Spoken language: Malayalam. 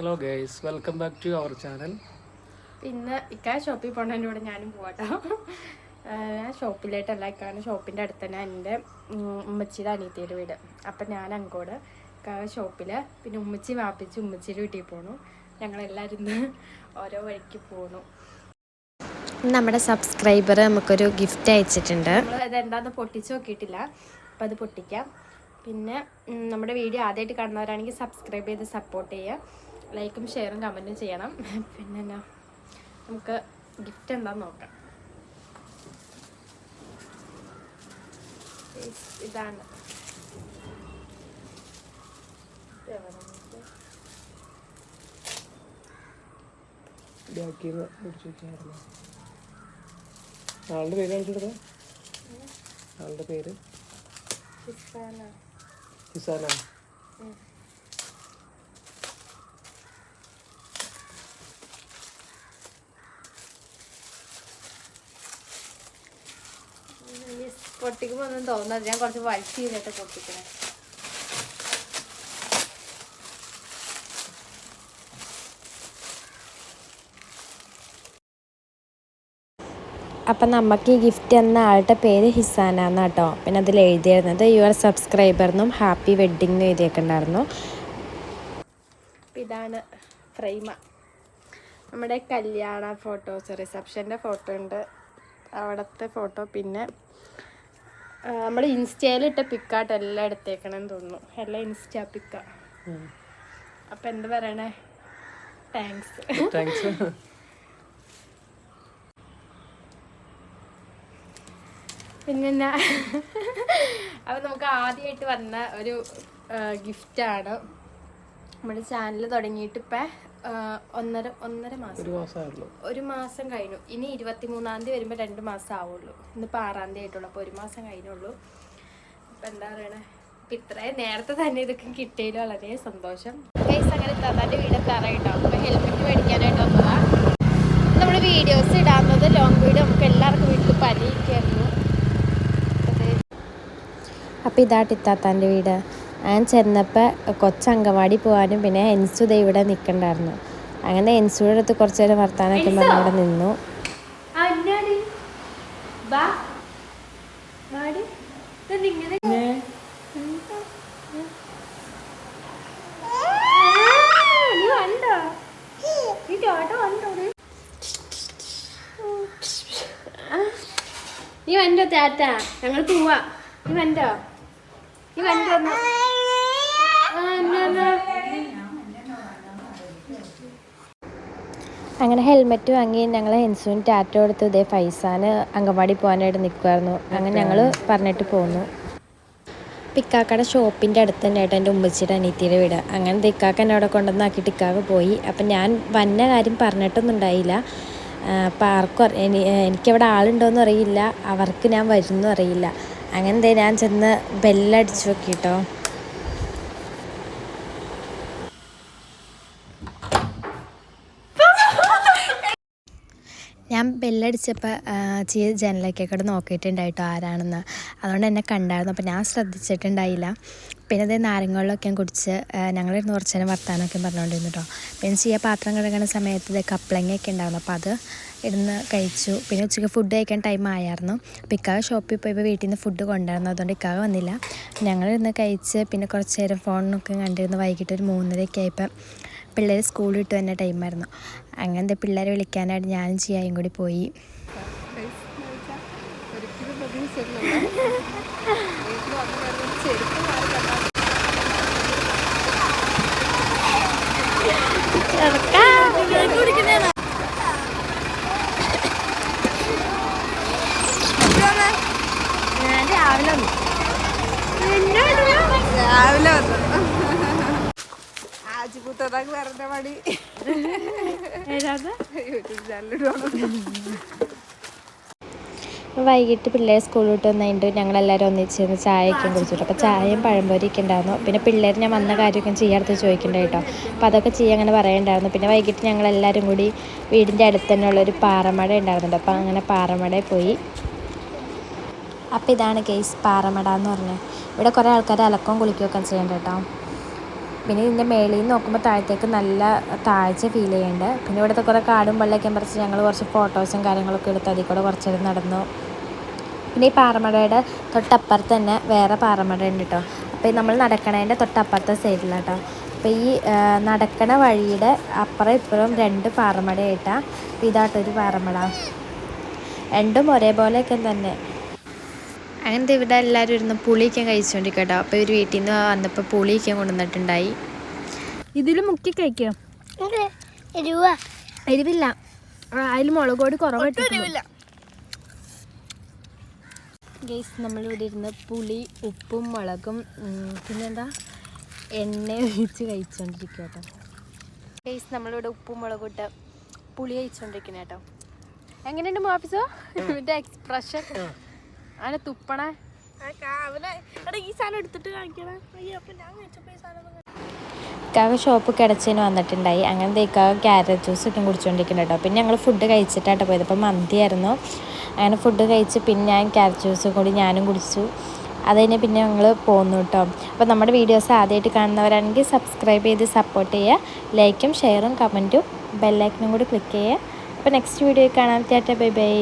Hello guys welcome back to our channel പിന്നെ ഇക്കാ ഷോപ്പിൽ പോണതിന്റെ കൂടെ ഞാനും പോവാട്ടോ. ഞാൻ ഷോപ്പിലായിട്ടല്ല ഇക്കാണ് ഷോപ്പിന്റെ അടുത്ത് തന്നെ എന്റെ ഉമ്മച്ചിയുടെ അനിയത്തിയുടെ വീട്. അപ്പം ഞാൻ അങ്ങോട്ട് ഇക്കാ ഷോപ്പിൽ പിന്നെ ഉമ്മച്ചി വാപ്പിച്ച് ഉമ്മച്ചിയുടെ വീട്ടിൽ പോണു. ഞങ്ങളെല്ലാവരും ഇന്ന് ഓരോ വഴിക്ക് പോണു. നമ്മുടെ സബ്സ്ക്രൈബർ നമുക്കൊരു ഗിഫ്റ്റ് അയച്ചിട്ടുണ്ട്. നമ്മൾ അതെന്താന്ന് പൊട്ടിച്ച് നോക്കിയിട്ടില്ല. അപ്പം അത് പൊട്ടിക്കാം. പിന്നെ നമ്മുടെ വീഡിയോ ആദ്യമായിട്ട് കാണുന്നവരാണെങ്കിൽ സബ്സ്ക്രൈബ് ചെയ്ത് സപ്പോർട്ട് ചെയ്യുക. ലൈക്കും ഷെയറും കമന്റും ചെയ്യണം. പിന്നെ എന്നാ നമുക്ക് ഗിഫ്റ്റ് എന്താന്ന് നോക്കാം. ഇതാണ്. ആളുടെ പേര് കാണിച്ചെടുത്തത് ആളുടെ പേര്? ഹിസാന. ഹിസാന. പൊട്ടിക്കുമ്പോ ഒന്നും തോന്നുന്നത് ഞാൻ കുറച്ച് വലിച്ചു ചെയ്തിട്ട് പൊട്ടിക്കണേ. അപ്പം നമുക്ക് ഈ ഗിഫ്റ്റ് എന്ന ആളുടെ പേര് ഹിസാന എന്നാട്ടോ പിന്നെ അതിൽ എഴുതിയിരുന്നത് യുവർ സബ്സ്ക്രൈബർ എന്നും ഹാപ്പി വെഡ്ഡിംഗ് എന്ന് എഴുതിയിട്ടുണ്ടായിരുന്നു അപ്പം ഇതാണ് ഫ്രെയിമ. നമ്മുടെ കല്യാണ ഫോട്ടോസ് റിസപ്ഷന്റെ ഫോട്ടോ ഉണ്ട്. അവിടുത്തെ ഫോട്ടോ പിന്നെ നമ്മൾ ഇൻസ്റ്റയിലിട്ട പിക്കാട്ട് എല്ലാം എടുത്തേക്കണമെന്ന് തോന്നുന്നു. എല്ലാം ഇൻസ്റ്റാ പിക്ക. അപ്പം എന്ത് പറയണേ? താങ്ക്സ് താങ്ക്സ് പിന്നെ അപ്പം നമുക്ക് ആദ്യമായിട്ട് വന്ന ഒരു ഗിഫ്റ്റാണ് നമ്മുടെ ചാനൽ തുടങ്ങിയിട്ട് ഇപ്പം ഒന്നര ഒന്നര മാസം. ഒരു മാസം കഴിഞ്ഞു. ഇനി ഇരുപത്തി മൂന്നാം തീയതി വരുമ്പോൾ രണ്ട് മാസം ആവുള്ളൂ. ഇന്നിപ്പോൾ ആറാം തീയതി ആയിട്ടുള്ളൂ. അപ്പോൾ ഒരു മാസം കഴിഞ്ഞുള്ളൂ. അപ്പം എന്താ പറയണേ? അപ്പം ഇത്രയും നേരത്തെ തന്നെ ഇതൊക്കെ കിട്ടിയതിൽ വളരെ സന്തോഷം. ഗൈസ് അങ്ങനെ തന്നാന്റെ വീടൊക്കെ അറിയട്ടോ അപ്പോൾ ഹെൽമെറ്റ് മേടിക്കാനായിട്ട് വന്നതാണ് നമ്മൾ വീഡിയോസ് ഇടാവുന്നത് ലോങ് വീഡിയോ നമുക്ക് എല്ലാവർക്കും വീട്ടിൽ പനിയൊക്കെയായിരുന്നു അപ്പോൾ ഇതാട്ടിത്താത്താന്റെ വീട്. ഞാൻ ചെന്നപ്പോൾ കൊച്ചങ്കവാടി പോകാനും പിന്നെ എൻസു ദേ ഇവിടെ നിൽക്കണ്ടായിരുന്നു അങ്ങനെ എൻസുയുടെ അടുത്ത് കുറച്ച് നേരം വർത്താനൊക്കെ പറഞ്ഞ് അവിടെ നിന്നു. നീ വണ്ടോ ചേട്ട ഞങ്ങൾ പോവാ. നീ വണ്ടോ നീ വണ്ടോ ഒന്ന്? ആ, എന്നാ, എന്നാ. അങ്ങനെ ഹെൽമെറ്റ് വാങ്ങി ഞങ്ങൾ എൻസുവിന് ടാറ്റോ കൊടുത്തു ഇതേ ഫൈസാന് അങ്കവാടി പോകാനായിട്ട് നിൽക്കുമായിരുന്നു അങ്ങനെ ഞങ്ങൾ പറഞ്ഞിട്ട് പോന്നു. പിക്കാക്കയുടെ ഷോപ്പിന്റെ അടുത്ത് തന്നെയായിട്ട് എന്റെ ഉമ്മച്ചിയുടെ അനീത്തിയുടെ വീട്. അങ്ങനെ തിക്കാക്ക എന്നെ അവിടെ കൊണ്ടുവന്നാക്കിയിട്ട് ഇക്കാക്ക പോയി. അപ്പം ഞാൻ വന്ന കാര്യം പറഞ്ഞിട്ടൊന്നും ഉണ്ടായില്ല. അപ്പം ആർക്കും എനിക്കവിടെ ആളുണ്ടോയെന്നും അറിയില്ല. അവർക്ക് ഞാൻ വരുന്നു അറിയില്ല. അങ്ങനെ ഞാൻ ചെന്ന് ബെല്ലടിച്ചു നോക്കിട്ടോ ഞാൻ ബെല്ലടിച്ചപ്പോൾ ചീ ജനലൊക്കെ കൂടെ നോക്കിയിട്ടുണ്ടായിട്ടോ ആരാണെന്ന്. അതുകൊണ്ട് എന്നെ കണ്ടായിരുന്നു. അപ്പോൾ ഞാൻ ശ്രദ്ധിച്ചിട്ടുണ്ടായില്ല. പിന്നെ അതേ ഞാൻ കുടിച്ച് ഞങ്ങളിരുന്ന് കുറച്ച് നേരം വർത്താനമൊക്കെ പറഞ്ഞുകൊണ്ടിരുന്നു കേട്ടോ പിന്നെ പാത്രം കഴുകുന്ന സമയത്ത് ഇത് കപ്ലങ്ങയൊക്കെ ഉണ്ടായിരുന്നു. അപ്പോൾ അത് ഇരുന്ന് കഴിച്ചു. പിന്നെ ഉച്ചയ്ക്ക് ഫുഡ് കഴിക്കാൻ ടൈം ആയായിരുന്നു. അപ്പോൾ ഇക്കാവ് ഷോപ്പിൽ പോയപ്പോൾ വീട്ടിൽ നിന്ന് ഫുഡ് കൊണ്ടായിരുന്നു അതുകൊണ്ട് ഇക്കാവ് വന്നില്ല. ഞങ്ങളിരുന്ന് കഴിച്ച് പിന്നെ കുറച്ച് നേരം ഫോണിനൊക്കെ കണ്ടിരുന്നു വൈകിട്ട് ഒരു മൂന്നരയൊക്കെ ആയപ്പോൾ പിള്ളേർ സ്കൂളിൽ വിട്ട് തന്നെ ടൈമായിരുന്നു അങ്ങനത്തെ പിള്ളേരെ വിളിക്കാനായിട്ട് ഞാനും ചെയ്യായും കൂടി പോയി. രാവിലെ രാവിലെ ആജിപുത്തതാക്ക് വരണ്ട മടി യൂട്യൂബ് ചാനലിടുവാണ് വൈകിട്ട് പിള്ളേർ സ്കൂളിൽ വിട്ട് വന്നതിന്റെ ഞങ്ങളെല്ലാവരും ഒന്നിച്ചിരുന്ന് ചായയൊക്കെ കുടിച്ചിട്ടു. അപ്പോൾ ചായയും പഴംപൊരിയൊക്കെ ഉണ്ടായിരുന്നു. പിന്നെ പിള്ളേർ ഞാൻ വന്ന കാര്യമൊക്കെ ചെയ്യാടുത്ത് ചോദിക്കണ്ട കേട്ടോ. അപ്പോൾ അതൊക്കെ ചെയ്യാൻ അങ്ങനെ പറയണ്ടായിരുന്നു പിന്നെ വൈകിട്ട് ഞങ്ങളെല്ലാവരും കൂടി വീടിന്റെ അടുത്ത് തന്നെയുള്ള ഒരു പാറമട ഉണ്ടായിരുന്നുണ്ട്. അപ്പോൾ അങ്ങനെ പാറമടയിൽ പോയി. അപ്പോൾ ഇതാണ് കേസ് പാറമട എന്ന് പറഞ്ഞത്. ഇവിടെ കുറേ ആൾക്കാർ അലക്കവും കുളിക്കുകയൊക്കെ ചെയ്യണ്ട കേട്ടോ. പിന്നെ ഇതിന്റെ മേളിൽ നിന്ന് നോക്കുമ്പോൾ താഴത്തേക്ക് നല്ല താഴ്ച ഫീൽ ചെയ്യുന്നുണ്ട് പിന്നെ ഇവിടുത്തെ കുറേ കാടും വെള്ളമൊക്കെ പറിച്ച് ഞങ്ങൾ കുറച്ച് ഫോട്ടോസും കാര്യങ്ങളൊക്കെ എടുത്ത് അതിൽ കൂടെ കുറച്ച് നടന്നു. പിന്നെ ഈ പാറമടയുടെ തൊട്ടപ്പുറത്ത് തന്നെ വേറെ പാറമട ഉണ്ട് കേട്ടോ അപ്പോൾ നമ്മൾ നടക്കണതിന്റെ തൊട്ടപ്പുറത്തെ സൈഡിലാണ് കേട്ടോ അപ്പോൾ ഈ നടക്കണ വഴിയുടെ അപ്പുറം ഇപ്പുറം രണ്ട് പാറമടയായിട്ടാണ് ഇതാട്ടൊരു പാറമട. രണ്ടും ഒരേപോലെയൊക്കെ തന്നെ. അങ്ങനത്തെ ഇവിടെ എല്ലാവരും ഇരുന്ന് പുളിയൊക്കെ കഴിച്ചുകൊണ്ടിരിക്കട്ടോ കേട്ടോ അപ്പോൾ ഇവർ വീട്ടിൽ നിന്ന് വന്നപ്പോൾ പുളിയൊക്കെ കൊണ്ടുവന്നിട്ടുണ്ടായി. ഇതിൽ മുക്കി കഴിക്കാം? എരിവില്ല. അതിൽ മുളക് പൊടി കുറവായിട്ട് ഗേസ് നമ്മളിവിടെ ഇരുന്ന് പുളി ഉപ്പും മുളകും പിന്നെന്താ? എണ്ണ ഒഴിച്ച് കഴിച്ചുകൊണ്ടിരിക്കുക കേട്ടോ ഗേസ് നമ്മളിവിടെ ഉപ്പും മുളകും ഇട്ട് പുളി കഴിച്ചുകൊണ്ടിരിക്കുന്ന കേട്ടോ. എങ്ങനെയുണ്ട് മാഫിസോ? ഇവന്റെ എക്സ്പ്രഷൻ അങ്ങനെ തുപ്പണേ. ഇക്കാക ഷോപ്പ് കിടച്ചതിന് വന്നിട്ടുണ്ടായി. അങ്ങനെ ഇക്കാക ക്യാരറ്റ് ജ്യൂസ് ഇട്ടും കുടിച്ചുകൊണ്ടിരിക്കുന്നുണ്ട് കേട്ടോ പിന്നെ ഞങ്ങൾ ഫുഡ് കഴിച്ചിട്ടാട്ടോ പോയത്. അപ്പോൾ മന്തിയായിരുന്നു അങ്ങനെ ഫുഡ് കഴിച്ച് പിന്നെ ഞാൻ ക്യാരറ്റ് ജ്യൂസ് കൂടി ഞാനും കുടിച്ചു. അത് കഴിഞ്ഞ് പിന്നെ ഞങ്ങൾ പോന്നു കേട്ടോ അപ്പോൾ നമ്മുടെ വീഡിയോസ് ആദ്യമായിട്ട് കാണുന്നവരാണെങ്കിൽ സബ്സ്ക്രൈബ് ചെയ്ത് സപ്പോർട്ട് ചെയ്യുക. ലൈക്കും ഷെയറും കമന്റും ബെല്ലൈക്കനും കൂടി ക്ലിക്ക് ചെയ്യുക. അപ്പോൾ നെക്സ്റ്റ് വീഡിയോ കാണാം. ചേട്ടാ ബൈ ബൈ